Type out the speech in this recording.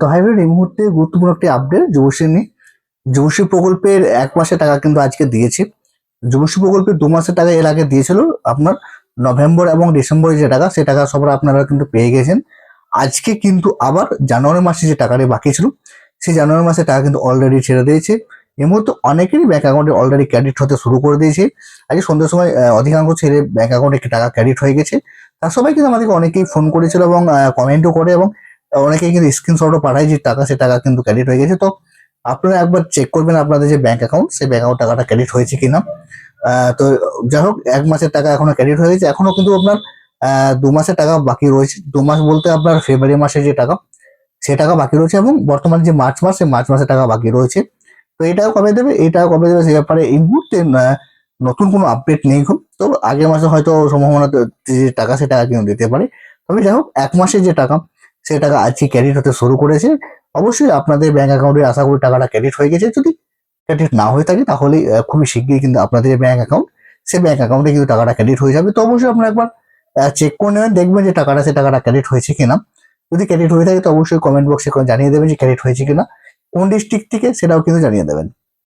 তো হাইব্রিড এই মুহূর্তে গুরুত্বপূর্ণ একটি আপডেট যুবশ্রী নিয়ে। যুবশ্রী প্রকল্পের এক মাসের টাকা কিন্তু আজকে দিয়েছে। যুবশ্রী প্রকল্পের দু মাসের টাকা এর আগে দিয়েছিল আপনার নভেম্বর এবং ডিসেম্বরে যে টাকা, সে টাকা সবার আপনারা কিন্তু পেয়ে গেছেন। আজকে কিন্তু আবার জানুয়ারি মাসে যে টাকাটি বাকি ছিল, সেই জানুয়ারি মাসে টাকা কিন্তু অলরেডি ছেড়ে দিয়েছে। এই মুহূর্তে অনেকেরই ব্যাঙ্ক অ্যাকাউন্টে অলরেডি ক্রেডিট হতে শুরু করে দিয়েছে। আজকে সন্ধ্যের সময় অধিকাংশ ছেলে ব্যাঙ্ক অ্যাকাউন্টে টাকা ক্রেডিট হয়ে গেছে। তার সবাই কিন্তু আমাদেরকে অনেকেই ফোন করেছিল এবং কমেন্টও করে এবং অনেকেই কিন্তু স্ক্রিনশটও পাঠায় যে টাকা, সে টাকা কিন্তু ক্রেডিট হয়ে গেছে। তো আপনারা একবার চেক করবেন আপনাদের যে ব্যাংক অ্যাকাউন্ট সেই ব্যাংক অ্যাকাউন্ট টাকাটা ক্রেডিট হয়েছে কিনা। তো যাই হোক, এক মাসের টাকা এখনও ক্রেডিট হয়ে গেছে। এখনও কিন্তু আপনার দু মাসের টাকা বাকি রয়েছে। দু মাস বলতে আপনার ফেব্রুয়ারি মাসে যে টাকা, সে টাকা বাকি রয়েছে এবং বর্তমানে যে মার্চ মাস, সেই মার্চ মাসের টাকা বাকি রয়েছে। তো এটাও কবে দেবে? এটাও কবে দেবে? সে ব্যাপারে এই মুহূর্তে নতুন কোনো আপডেট নেই খুব তো আগের মাসে হয়তো সম্ভাবনা যে টাকা, সে টাকা কিন্তু দিতে পারে। তবে যাই হোক, এক মাসের যে টাকা সে টাকা আজকে ক্রেডিট হতে শুরু করেছে। অবশ্যই আপনাদের ব্যাংক অ্যাকাউন্টে আশা করি টাকাটা ক্রেডিট হয়ে গেছে। যদি ক্রেডিট না হয়ে থাকে তাহলে খুবই শীঘ্রই কিন্তু আপনাদের ব্যাংক অ্যাকাউন্ট সে ব্যাংক অ্যাকাউন্টে কিন্তু টাকাটা ক্রেডিট হয়ে যাবে। তো অবশ্যই আপনারা একবার চেক করে নেবেন, দেখবেন যে টাকাটা সে টাকাটা ক্রেডিট হয়েছে কিনা। যদি ক্রেডিট হয়ে থাকে তো অবশ্যই কমেন্ট বক্সে জানিয়ে দেবেন যে ক্রেডিট হয়েছে কিনা। কোন ডিস্ট্রিক্ট থেকে সেটাও কিন্তু জানিয়ে দেবেন।